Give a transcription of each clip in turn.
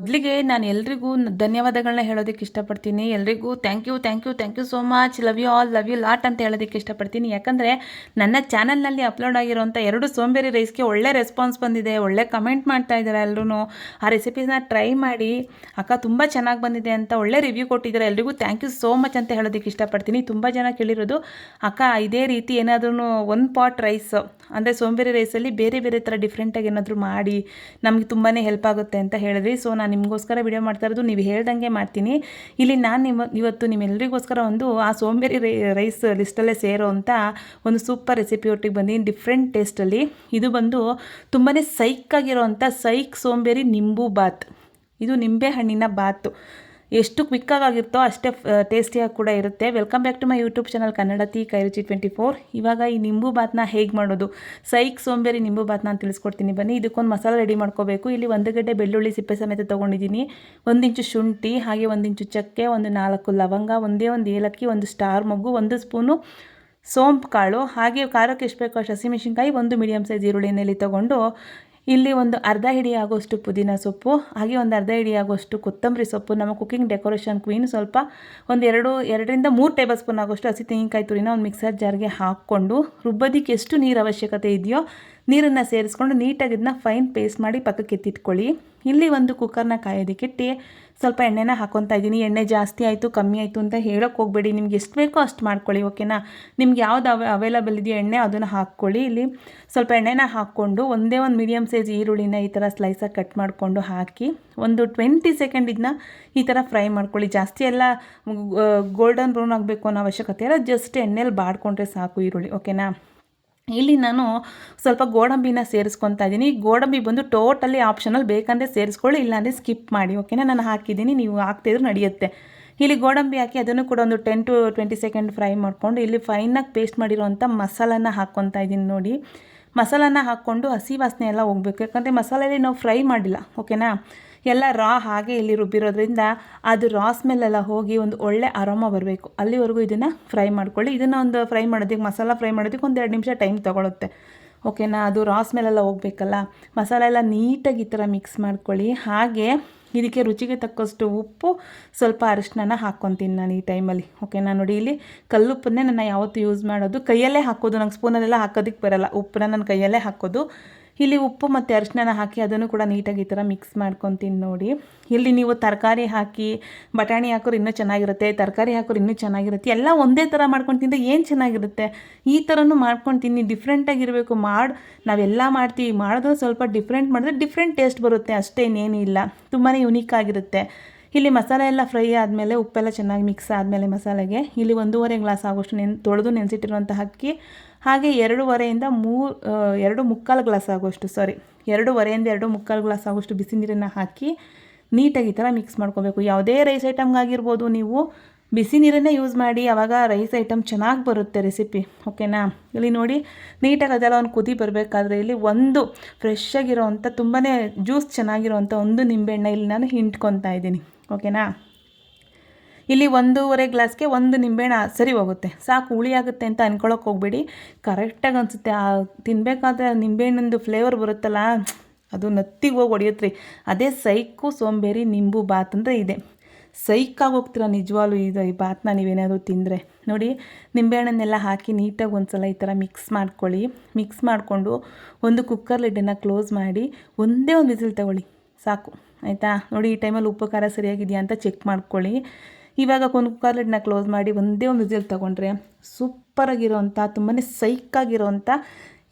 ಮೊದಲಿಗೆ ನಾನು ಎಲ್ರಿಗೂ ಧನ್ಯವಾದಗಳನ್ನ ಹೇಳೋದಕ್ಕೆ ಇಷ್ಟಪಡ್ತೀನಿ. ಎಲ್ರಿಗೂ thank you thank you thank you so much love you all love you lot ಅಂತ ಹೇಳೋದಕ್ಕೆ ಇಷ್ಟಪಡ್ತೀನಿ. ಯಾಕಂದರೆ ನನ್ನ ಚಾನಲ್ನಲ್ಲಿ ಅಪ್ಲೋಡ್ ಆಗಿರೋಂಥ ಎರಡು ಸೋಂಬೇರಿ ರೈಸ್ಗೆ ಒಳ್ಳೆ ರೆಸ್ಪಾನ್ಸ್ ಬಂದಿದೆ, ಒಳ್ಳೆ ಕಮೆಂಟ್ ಮಾಡ್ತಾ ಇದ್ದಾರೆ ಎಲ್ಲರೂ ಆ ರೆಸಿಪೀಸ್ನ ಟ್ರೈ ಮಾಡಿ, ಅಕ್ಕ ತುಂಬ ಚೆನ್ನಾಗಿ ಬಂದಿದೆ ಅಂತ ಒಳ್ಳೆ ರಿವ್ಯೂ ಕೊಟ್ಟಿದ್ದಾರೆ. ಎಲ್ರಿಗೂ ಥ್ಯಾಂಕ್ ಯು ಸೋ ಮಚ್ ಅಂತ ಹೇಳೋದಕ್ಕೆ ಇಷ್ಟಪಡ್ತೀನಿ. ತುಂಬ ಜನ ಕೇಳಿರೋದು, ಅಕ್ಕ, ಇದೇ ರೀತಿ ಏನಾದ್ರೂ ಒನ್ ಪಾಟ್ ರೈಸ್ ಅಂದರೆ ಸೋಂಬೇರಿ ರೈಸಲ್ಲಿ ಬೇರೆ ಬೇರೆ ಥರ ಡಿಫ್ರೆಂಟಾಗಿ ಏನಾದರೂ ಮಾಡಿ, ನಮಗೆ ತುಂಬಾ ಹೆಲ್ಪ್ ಆಗುತ್ತೆ ಅಂತ ಹೇಳಿದ್ರಿ. ಸೊ ನಾನು ನಿಮಗೋಸ್ಕರ ವಿಡಿಯೋ ಮಾಡ್ತಾ ಇರೋದು, ನೀವು ಹೇಳ್ದಂಗೆ ಮಾಡ್ತೀನಿ. ಇಲ್ಲಿ ನಾನು ನಿಮ್ಮ, ಇವತ್ತು ನಿಮ್ಮೆಲ್ಲರಿಗೋಸ್ಕರ ಒಂದು ಆ ಸೋಂಬೇರಿ ರೈ, ರೈಸ್ ಲಿಸ್ಟಲ್ಲೇ ಸೇರೋ ಅಂತ ಒಂದು ಸೂಪರ್ ರೆಸಿಪಿ ಒಟ್ಟಿಗೆ ಬಂದೀನಿ ಡಿಫ್ರೆಂಟ್ ಟೇಸ್ಟಲ್ಲಿ ಇದು ಬಂದು ತುಂಬಾ ಸೈಕಾಗಿರೋವಂಥ ಸೈಕ್ ಸೋಂಬೇರಿ ನಿಂಬು ಬಾತ್. ಇದು ನಿಂಬೆ ಹಣ್ಣಿನ ಬಾತು. ಎಷ್ಟು ಕ್ವಿಕ್ಕಾಗಿರುತ್ತೋ ಅಷ್ಟೇ ಟೇಸ್ಟಿಯಾಗಿ ಕೂಡ ಇರುತ್ತೆ. Welcome back to my YouTube channel Kannada ತಿ ಕೈರುಚಿ ಟ್ವೆಂಟಿ ಫೋರ್ ಇವಾಗ ಈ ನಿಂಬು ಬಾತ್ನ ಹೇಗೆ ಮಾಡೋದು? ಸೈಕ್, ಸೋಂಬೇರಿ ನಿಂಬು ಬಾತ್ನ ನಾನು ತಿಳಿಸ್ಕೊಡ್ತೀನಿ. ಬನ್ನಿ, ಇದಕ್ಕೊಂದು ಮಸಾಲೆ ರೆಡಿ ಮಾಡ್ಕೋಬೇಕು. ಇಲ್ಲಿ ಒಂದು ಗಡ್ಡೆ ಬೆಳ್ಳುಳ್ಳಿ ಸಿಪ್ಪೆ ಸಮೇತ ತೊಗೊಂಡಿದ್ದೀನಿ. ಒಂದಿಂಚು ಶುಂಠಿ, ಹಾಗೆ ಒಂದಿಂಚು ಚಕ್ಕೆ, ಒಂದು ನಾಲ್ಕು ಲವಂಗ, ಒಂದೇ ಒಂದು ಏಲಕ್ಕಿ, ಒಂದು ಸ್ಟಾರ್ ಮೊಗ್ಗು, ಒಂದು ಸ್ಪೂನು ಸೋಂಪು ಕಾಳು, ಹಾಗೆ ಖಾರಕ್ಕೆ ಎಷ್ಟು ಬೇಕೋ ಅಷ್ಟು ಹಸಿಮೆಣಸಿನ್ಕಾಯಿ ಒಂದು ಮೀಡಿಯಮ್ ಸೈಜ್ ಈರುಳ್ಳಿನಲ್ಲಿ ತೊಗೊಂಡು ಇಲ್ಲಿ ಒಂದು ಅರ್ಧ ಹಿಡಿ ಆಗೋಷ್ಟು ಪುದೀನ ಸೊಪ್ಪು, ಹಾಗೆ ಒಂದು ಅರ್ಧ ಹಿಡಿ ಆಗೋಷ್ಟು ಕೊತ್ತಂಬರಿ ಸೊಪ್ಪು, ನಮ್ಮ ಕುಕ್ಕಿಂಗ್ ಡೆಕೋರೇಷನ್ ಕ್ವೀನ್ ಸ್ವಲ್ಪ ಒಂದು ಎರಡು, ಎರಡರಿಂದ ಮೂರು ಟೇಬಲ್ ಸ್ಪೂನ್ ಆಗೋಷ್ಟು ಹಸಿ ತೆಂಗಿನಕಾಯಿ ತುರಿನ ಒಂದು ಮಿಕ್ಸರ್ ಜಾರ್ಗೆ ಹಾಕ್ಕೊಂಡು ರುಬ್ಬೋದಕ್ಕೆ ಎಷ್ಟು ನೀರು ಅವಶ್ಯಕತೆ ಇದೆಯೋ ನೀರನ್ನು ಸೇರಿಸ್ಕೊಂಡು ನೀಟಾಗಿ ಇದನ್ನ ಫೈನ್ ಪೇಸ್ಟ್ ಮಾಡಿ ಪಕ್ಕಕ್ಕೆ ಎತ್ತಿಟ್ಕೊಳ್ಳಿ ಇಲ್ಲಿ ಒಂದು ಕುಕ್ಕರ್ನ ಕಾಯೋದಕ್ಕಿಟ್ಟು ಸ್ವಲ್ಪ ಎಣ್ಣೆನ ಹಾಕೊತಾ ಇದ್ದೀನಿ. ಎಣ್ಣೆ ಜಾಸ್ತಿ ಆಯಿತು, ಕಮ್ಮಿ ಆಯಿತು ಅಂತ ಹೇಳೋಕೆ ಹೋಗಬೇಡಿ. ನಿಮ್ಗೆ ಎಷ್ಟು ಬೇಕೋ ಅಷ್ಟು ಮಾಡ್ಕೊಳ್ಳಿ, ಓಕೆನಾ? ನಿಮ್ಗೆ ಯಾವ್ದು ಅವ ಅವೈಲಬಲ್ ಇದೆಯೋ ಎಣ್ಣೆ ಅದನ್ನು ಹಾಕ್ಕೊಳ್ಳಿ. ಇಲ್ಲಿ ಸ್ವಲ್ಪ ಎಣ್ಣೆನ ಹಾಕ್ಕೊಂಡು ಒಂದೇ ಒಂದು ಮೀಡಿಯಮ್ ಸೈಜ್ ಈರುಳ್ಳಿನ ಈ ಥರ ಸ್ಲೈಸಾಗಿ ಕಟ್ ಮಾಡಿಕೊಂಡು ಹಾಕಿ ಒಂದು ಟ್ವೆಂಟಿ ಸೆಕೆಂಡ್ ಇದನ್ನ ಈ ಥರ ಫ್ರೈ ಮಾಡ್ಕೊಳ್ಳಿ. ಜಾಸ್ತಿ ಎಲ್ಲ ಗೋಲ್ಡನ್ ಬ್ರೌನ್ ಆಗಬೇಕು ಅನ್ನೋ ಅವಶ್ಯಕತೆ ಇಲ್ಲ. ಜಸ್ಟ್ ಎಣ್ಣೆಲಿ ಬಾಡ್ಕೊಂಡ್ರೆ ಸಾಕು ಈರುಳ್ಳಿ, ಓಕೆನಾ? ಇಲ್ಲಿ ನಾನು ಸ್ವಲ್ಪ ಗೋಡಂಬಿನ ಸೇರಿಸ್ಕೊತಾ ಇದ್ದೀನಿ. ಗೋಡಂಬಿ ಬಂದು ಟೋಟಲಿ ಆಪ್ಷನಲ್ ಬೇಕಂದರೆ ಸೇರಿಸ್ಕೊಳ್ಳಿ, ಇಲ್ಲಾಂದರೆ ಸ್ಕಿಪ್ ಮಾಡಿ, ಓಕೆನಾ? ನಾನು ಹಾಕಿದ್ದೀನಿ, ನೀವು ಹಾಕ್ತಿದ್ರು ನಡೆಯುತ್ತೆ. ಇಲ್ಲಿ ಗೋಡಂಬಿ ಹಾಕಿ ಅದನ್ನು ಕೂಡ ಒಂದು ten to twenty second fry ಮಾಡಿಕೊಂಡು, ಇಲ್ಲಿ ಫೈನಾಗಿ ಪೇಸ್ಟ್ ಮಾಡಿರೋವಂಥ ಮಸಾಲನ ಹಾಕ್ಕೊತಾ ಇದ್ದೀನಿ ನೋಡಿ. ಮಸಾಲನ ಹಾಕ್ಕೊಂಡು ಹಸಿ ವಾಸನೆ ಎಲ್ಲ ಹೋಗ್ಬೇಕು. ಯಾಕಂದರೆ ಮಸಾಲೆಯಲ್ಲಿ ನಾವು ಫ್ರೈ ಮಾಡಿಲ್ಲ, ಓಕೆನಾ? ಎಲ್ಲ ರಾ ಹಾಗೆ ಇಲ್ಲಿ ರುಬ್ಬಿರೋದ್ರಿಂದ ಅದು ರಾ ಸ್ಮೆಲ್ಲೆಲ್ಲ ಹೋಗಿ ಒಂದು ಒಳ್ಳೆ ಅರೋಮ ಬರಬೇಕು. ಅಲ್ಲಿವರೆಗೂ ಇದನ್ನು ಫ್ರೈ ಮಾಡ್ಕೊಳ್ಳಿ. ಇದನ್ನು ಒಂದು ಫ್ರೈ ಮಾಡೋದಕ್ಕೆ, ಮಸಾಲ ಫ್ರೈ ಮಾಡೋದಕ್ಕೆ ಒಂದು ಎರಡು ನಿಮಿಷ ಟೈಮ್ ತೊಗೊಳುತ್ತೆ. ಓಕೆನಾ ಅದು ರಾ ಸ್ಮೆಲ್ಲೆಲ್ಲ ಹೋಗಬೇಕಲ್ಲ? ಮಸಾಲೆ ಎಲ್ಲ ನೀಟಾಗಿ ಈ ಥರ ಮಿಕ್ಸ್ ಮಾಡ್ಕೊಳ್ಳಿ. ಹಾಗೆ ಇದಕ್ಕೆ ರುಚಿಗೆ ತಕ್ಕಷ್ಟು ಉಪ್ಪು, ಸ್ವಲ್ಪ ಅರಿಶಿನ ಹಾಕ್ಕೊತೀನಿ ನಾನು ಈ ಟೈಮಲ್ಲಿ ಓಕೆನಾ ನೋಡಿ ಇಲ್ಲಿ ಕಲ್ಲುಪ್ಪನ್ನೇ ನಾನು ಯಾವತ್ತೂ ಯೂಸ್ ಮಾಡೋದು. ಕೈಯಲ್ಲೇ ಹಾಕೋದು. ನಂಗೆ ಸ್ಪೂನಲ್ಲೆಲ್ಲ ಹಾಕೋದಕ್ಕೆ ಬರಲ್ಲ. ಉಪ್ಪನ್ನ ನಾನು ಕೈಯಲ್ಲೇ ಹಾಕೋದು. ಇಲ್ಲಿ ಉಪ್ಪು ಮತ್ತು ಅರಿಶಿನ ಹಾಕಿ ಅದನ್ನು ಕೂಡ ನೀಟಾಗಿ ಈ ಥರ ಮಿಕ್ಸ್ ಮಾಡ್ಕೊತೀನಿ ನೋಡಿ. ಇಲ್ಲಿ ನೀವು ತರಕಾರಿ ಹಾಕಿ, ಬಟಾಣಿ ಹಾಕೋರು ಇನ್ನೂ ಚೆನ್ನಾಗಿರುತ್ತೆ, ತರಕಾರಿ ಹಾಕೋರು ಇನ್ನೂ ಚೆನ್ನಾಗಿರುತ್ತೆ, ಎಲ್ಲ ಒಂದೇ ಥರ ಮಾಡ್ಕೊಂಡು ತಿಂದರೆ ಏನು ಚೆನ್ನಾಗಿರುತ್ತೆ? ಈ ಥರನೂ ಮಾಡ್ಕೊಂಡು ತಿನ್ನಿ ಡಿಫ್ರೆಂಟಾಗಿರಬೇಕು ಮಾಡಿ, ನಾವೆಲ್ಲ ಮಾಡ್ತೀವಿ, ಮಾಡಿದ್ರೆ ಸ್ವಲ್ಪ ಡಿಫ್ರೆಂಟ್ ಮಾಡಿದ್ರೆ ಡಿಫ್ರೆಂಟ್ ಟೇಸ್ಟ್ ಬರುತ್ತೆ ಅಷ್ಟೇ ಇನ್ನೇನಿಲ್ಲ ತುಂಬಾ ಯುನೀಕ್ ಆಗಿರುತ್ತೆ. ಇಲ್ಲಿ ಮಸಾಲೆ ಎಲ್ಲ ಫ್ರೈ ಆದಮೇಲೆ ಉಪ್ಪೆಲ್ಲ ಚೆನ್ನಾಗಿ ಮಿಕ್ಸ್ ಆದಮೇಲೆ ಮಸಾಲೆಗೆ ಇಲ್ಲಿ ಒಂದೂವರೆ ಗ್ಲಾಸ್ ಆಗೋಷ್ಟು ನೆನ್, ತೊಳೆದು ನೆನೆಸಿಟ್ಟಿರುವಂಥ ಅಕ್ಕಿ, ಹಾಗೆ ಎರಡೂವರೆಯಿಂದ ಮೂರು ಎರಡು ಮುಕ್ಕಾಲು ಗ್ಲಾಸ್ ಆಗೋಷ್ಟು ಸಾರಿ ಎರಡೂವರೆಯಿಂದ ಎರಡು ಮುಕ್ಕಾಲು ಗ್ಲಾಸ್ ಆಗೋಷ್ಟು ಬಿಸಿ ನೀರನ್ನು ಹಾಕಿ ನೀಟಾಗಿ ಈ ಥರ ಮಿಕ್ಸ್ ಮಾಡ್ಕೋಬೇಕು. ಯಾವುದೇ ರೈಸ್ ಐಟಮ್ಗಾಗಿರ್ಬೋದು ನೀವು ಬಿಸಿ ನೀರನ್ನೇ ಯೂಸ್ ಮಾಡಿ ಆವಾಗ ರೈಸ್ ಐಟಮ್ ಚೆನ್ನಾಗಿ ಬರುತ್ತೆ ರೆಸಿಪಿ ಓಕೆನಾ ಇಲ್ಲಿ ನೋಡಿ, ನೀಟಾಗಿ ಅದೆಲ್ಲ ಒಂದು ಕುದಿ ಬರಬೇಕಾದ್ರೆ ಇಲ್ಲಿ ಒಂದು ಫ್ರೆಶ್ ಆಗಿರೋವಂಥ ತುಂಬಾ ಜ್ಯೂಸ್ ಚೆನ್ನಾಗಿರೋವಂಥ ಒಂದು ನಿಂಬೆಹಣ್ಣ ಇಲ್ಲಿ ನಾನು ಹಿಂಟ್ಕೊತಾ ಇದ್ದೀನಿ. ಓಕೆನಾ? ಇಲ್ಲಿ ಒಂದೂವರೆ ಗ್ಲಾಸ್ಗೆ ಒಂದು ನಿಂಬೆಹಣ್ಣು ಸರಿ ಹೋಗುತ್ತೆ. ಸಾಕು, ಹುಳಿ ಆಗುತ್ತೆ ಅಂತ ಅನ್ಕೊಳ್ಳೋಕೆ ಹೋಗ್ಬೇಡಿ. ಕರೆಕ್ಟಾಗಿ ಅನಿಸುತ್ತೆ. ಆ ತಿನ್ನಬೇಕಾದ್ರೆ ನಿಂಬೆಹಣ್ಣಿಂದು ಫ್ಲೇವರ್ ಬರುತ್ತಲ್ಲ, ಅದು ನತ್ತಿಗೆ ಹೋಗಿ ಹೊಡೆಯುತ್ತೆ ಅದೇ ಸೈಕು ಸೋಂಬೇರಿ ನಿಂಬು ಬಾತ್ ಅಂದರೆ ಇದೆ. ಸೈಕಾಗಿ ಹೋಗ್ತೀರ ನಿಜವಾಗ್ಲು ಇದು ಈ ಬಾತ್ನ ನೀವೇನಾದರೂ ತಿಂದರೆ? ನೋಡಿ, ನಿಂಬೆಹಣ್ಣನ್ನೆಲ್ಲ ಹಾಕಿ ನೀಟಾಗಿ ಒಂದು ಸಲ ಈ ಥರ ಮಿಕ್ಸ್ ಮಾಡ್ಕೊಳ್ಳಿ. ಮಿಕ್ಸ್ ಮಾಡಿಕೊಂಡು ಒಂದು ಕುಕ್ಕರ್ ಲಿಡ್ಡನ್ನು ಕ್ಲೋಸ್ ಮಾಡಿ ಒಂದೇ ಒಂದು ವಿಸಿಲ್ ತಗೊಳ್ಳಿ. ಸಾಕು. ಆಯಿತಾ? ನೋಡಿ, ಈ ಟೈಮಲ್ಲಿ ಉಪ್ಪು ಖಾರ ಸರಿಯಾಗಿದೆಯಾ ಅಂತ ಚೆಕ್ ಮಾಡ್ಕೊಳ್ಳಿ. ಇವಾಗ ಒಂದು ಕುಕ್ಕರ್ ಲಿಡ್ನ ಕ್ಲೋಸ್ ಮಾಡಿ ಒಂದೇ ಒಂದು ವಿಸಿಲ್ ತೊಗೊಂಡ್ರೆ ಸೂಪರಾಗಿರೋವಂಥ ತುಂಬಾ ಸೈಕಾಗಿರೋವಂಥ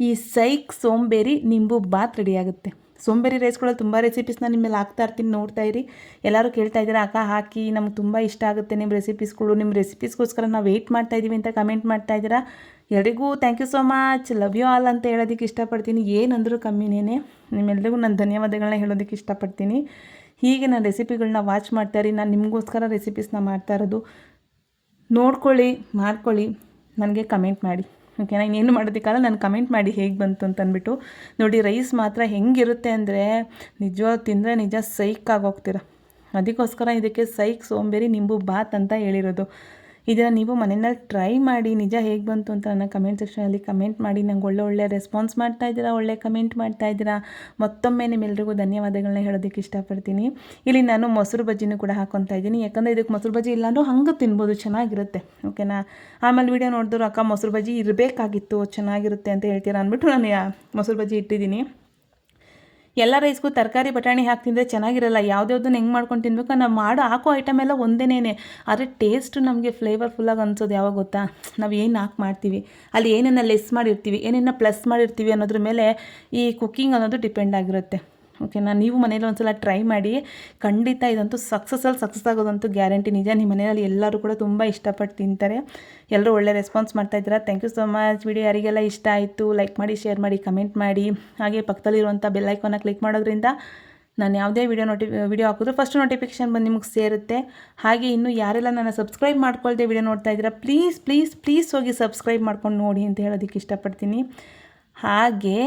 ಈ ಸೈಕ್ ಸೋಂಬೇರಿ ನಿಂಬು ಬಾತ್ ರೆಡಿಯಾಗುತ್ತೆ ಸೋಂಬೇರಿ ರೈಸ್ಗಳಲ್ಲಿ ತುಂಬ ರೆಸಿಪೀಸ್ನ ನಿಮ್ಮ ಮೇಲೆ ಹಾಕ್ತಾ ಇರ್ತೀನಿ, ನೋಡ್ತಾ ಇರಿ. ಎಲ್ಲರೂ ಕೇಳ್ತಾ ಇದ್ದೀರಾ, ಅಕ್ಕ, ಹಾಕಿ, ನಮ್ಗೆ ತುಂಬ ಇಷ್ಟ ಆಗುತ್ತೆ ನಿಮ್ಮ ರೆಸಿಪೀಸ್ಗಳು ನಿಮ್ಮ ರೆಸಿಪೀಸ್ಗೋಸ್ಕರ ನಾವು ವೆಯ್ಟ್ ಮಾಡ್ತಾ ಇದ್ದೀವಿ ಅಂತ ಕಮೆಂಟ್ ಮಾಡ್ತಾ ಇದ್ದೀರಾ? ಎಲ್ರಿಗೂ thank you so much love you all ಅಂತ ಹೇಳೋದಕ್ಕೆ ಇಷ್ಟಪಡ್ತೀನಿ. ಏನಂದರೂ ಕಮ್ಮಿನೇ ನಿಮ್ಮೆಲ್ಲರಿಗೂ ನಾನು ಧನ್ಯವಾದಗಳನ್ನ ಹೇಳೋದಕ್ಕೆ ಇಷ್ಟಪಡ್ತೀನಿ. ಹೀಗೆ ನಾನು ರೆಸಿಪಿಗಳನ್ನ ವಾಚ್ ಮಾಡ್ತಾ ಇರಿ. ನಾನು ನಿಮಗೋಸ್ಕರ ರೆಸಿಪೀಸ್ನ ಮಾಡ್ತಾ ಇರೋದು. ನೋಡ್ಕೊಳ್ಳಿ, ಮಾಡ್ಕೊಳ್ಳಿ. ನನಗೆ ಕಮೆಂಟ್ ಮಾಡಿ. ಓಕೆನಾ ಇನ್ನೇನು ಮಾಡೋದಕ್ಕಾಗಲ್ಲ. ನಾನು ಕಮೆಂಟ್ ಮಾಡಿ ಹೇಗೆ ಬಂತು ಅಂತ ಅಂದ್ಬಿಟ್ಟು. ನೋಡಿ ರೈಸ್ ಮಾತ್ರ ಹೆಂಗಿರುತ್ತೆ ಅಂದರೆ ನಿಜವಾಗ ತಿಂದರೆ ನಿಜ ಸೈಕ್ ಆಗೋಗ್ತೀರ ಅದಕ್ಕೋಸ್ಕರ ಇದಕ್ಕೆ ಸೈಕ್, ಸೋಂಬೇರಿ, ನಿಂಬು, ಬಾತ್ ಅಂತ ಹೇಳಿರೋದು. ಇದನ್ನು ನೀವು ಮನೆಯಲ್ಲಿ ಟ್ರೈ ಮಾಡಿ ನಿಜ ಹೇಗೆ ಬಂತು ಅಂತ ನನ್ನ ಕಮೆಂಟ್ ಸೆಕ್ಷನಲ್ಲಿ ಕಮೆಂಟ್ ಮಾಡಿ. ನಂಗೆ ಒಳ್ಳೆ ಒಳ್ಳೆ ರೆಸ್ಪಾನ್ಸ್ ಮಾಡ್ತಾ ಇದ್ದೀರಾ, ಒಳ್ಳೆ ಕಮೆಂಟ್ ಮಾಡ್ತಾ ಇದ್ದೀರಾ. ಮತ್ತೊಮ್ಮೆ ನಿಮ್ಮೆಲ್ರಿಗೂ ಧನ್ಯವಾದಗಳನ್ನ ಹೇಳೋದಕ್ಕೆ ಇಷ್ಟಪಡ್ತೀನಿ. ಇಲ್ಲಿ ನಾನು ಮೊಸರು ಬಜ್ಜಿನೂ ಕೂಡ ಹಾಕೊತಾ ಇದ್ದೀನಿ. ಯಾಕಂದರೆ ಇದಕ್ಕೆ ಮೊಸರು ಬಜ್ಜಿ ಇಲ್ಲಾಂದ್ರೂ ಹಂಗೆ ತಿನ್ಬೋದು, ಚೆನ್ನಾಗಿರುತ್ತೆ. ಓಕೆನಾ ಆಮೇಲೆ ವಿಡಿಯೋ ನೋಡಿದ್ರು, ಅಕ್ಕ ಮೊಸರು ಬಜ್ಜಿ ಇರಬೇಕಾಗಿತ್ತು, ಚೆನ್ನಾಗಿರುತ್ತೆ ಅಂತ ಹೇಳ್ತೀರಾ? ಅಂದ್ಬಿಟ್ಟು ನಾನು ಮೊಸರು ಬಜ್ಜಿ ಇಟ್ಟಿದ್ದೀನಿ. ಎಲ್ಲ ರೈಸ್ಗೂ ತರಕಾರಿ, ಬಟಾಣಿ ಹಾಕಿ ತಿಂದರೆ ಚೆನ್ನಾಗಿರಲ್ಲ. ಯಾವ್ದ್ಯಾವ್ದನ್ನ ಹೆಂಗೆ ಮಾಡ್ಕೊಂಡು ತಿನ್ಬೇಕು ನಾವು ಮಾಡೋ ಹಾಕೋ ಐಟಮ್ ಎಲ್ಲ ಒಂದೇನೇ ಆದರೆ ಟೇಸ್ಟ್ ನಮಗೆ ಫ್ಲೇವರ್ಫುಲ್ಲಾಗಿ ಅನ್ಸೋದು ಯಾವಾಗ ಗೊತ್ತಾ? ನಾವು ಏನು ಹಾಕಿ ಮಾಡ್ತೀವಿ? ಅಲ್ಲಿ ಏನನ್ನ ಲೆಸ್ ಮಾಡಿರ್ತೀವಿ? ಏನನ್ನ ಪ್ಲಸ್ ಮಾಡಿರ್ತೀವಿ ಅನ್ನೋದ್ರ ಮೇಲೆ ಈ ಕುಕ್ಕಿಂಗ್ ಅನ್ನೋದು ಡಿಪೆಂಡ್ ಆಗಿರುತ್ತೆ. ಓಕೆನಾ? ನೀವು ಮನೇಲಿ ಒಂದ್ಸಲ ಟ್ರೈ ಮಾಡಿ. ಖಂಡಿತ ಇದಂತೂ ಸಕ್ಸಸ್ಸಲ್ಲಿ ಸಕ್ಸಸ್ ಆಗೋದಂತೂ ಗ್ಯಾರಂಟಿ ನಿಜ. ನಿಮ್ಮ ಮನೆಯಲ್ಲಿ ಎಲ್ಲರೂ ಕೂಡ ತುಂಬ ಇಷ್ಟಪಟ್ಟು ತಿಂತಾರೆ. ಎಲ್ಲರೂ ಒಳ್ಳೆ ರೆಸ್ಪಾನ್ಸ್ ಮಾಡ್ತಾ ಇದ್ದೀರಾ. Thank you so much video ಯಾರಿಗೆಲ್ಲ ಇಷ್ಟ ಆಯಿತು ಲೈಕ್ ಮಾಡಿ ಶೇರ್ ಮಾಡಿ ಕಮೆಂಟ್ ಮಾಡಿ. ಹಾಗೆ ಪಕ್ಕದಲ್ಲಿರುವಂಥ ಬೆಲ್ ಐಕಾನ ಕ್ಲಿಕ್ ಮಾಡೋದ್ರಿಂದ ನಾನು ಯಾವುದೇ ವಿಡಿಯೋ ನೋಟಿ ವಿಡಿಯೋ ಹಾಕಿದ್ರು ಫಸ್ಟ್ ನೋಟಿಫಿಕೇಶನ್ ಬಂದು ನಿಮಗೆ ಸೇರುತ್ತೆ. ಹಾಗೆ ಇನ್ನು ಯಾರೆಲ್ಲ ನಾನು ಸಬ್ಸ್ಕ್ರೈಬ್ ಮಾಡ್ಕೊಳ್ದೆ ವಿಡಿಯೋ ನೋಡ್ತಾ ಇದ್ದೀರಾ ಪ್ಲೀಸ್ ಪ್ಲೀಸ್ ಪ್ಲೀಸ್ ಹೋಗಿ ಸಬ್ಸ್ಕ್ರೈಬ್ ಮಾಡ್ಕೊಂಡು ನೋಡಿ ಅಂತ ಹೇಳೋದಕ್ಕೆ ಇಷ್ಟಪಡ್ತೀನಿ. ಹಾಗೆ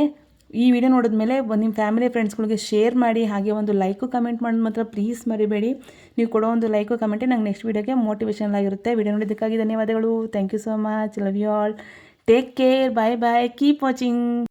ಈ ವಿಡಿಯೋ ನೋಡಿದ್ಮೇಲೆ ಒಂದು ನಿಮ್ಮ ಫ್ಯಾಮಿಲಿ ಫ್ರೆಂಡ್ಸ್ಗಳಿಗೆ ಶೇರ್ ಮಾಡಿ, ಹಾಗೆ ಒಂದು ಲೈಕು ಕಮೆಂಟ್ ಮಾಡೋದು ಮಾತ್ರ ಪ್ಲೀಸ್ ಮರಿಬೇಡಿ. ನೀವು ಕೊಡೋ ಒಂದು ಲೈಕು ಕಮೆಂಟೇ ನಂಗೆ ನೆಕ್ಸ್ಟ್ ವೀಡಿಯೋಗೆ ಮೋಟಿವೇಶನ್ ಆಗಿರುತ್ತೆ. ವಿಡಿಯೋ ನೋಡಿದ್ದಕ್ಕಾಗಿ ಧನ್ಯವಾದಗಳು. Thank you so much love you all take care bye bye keep watching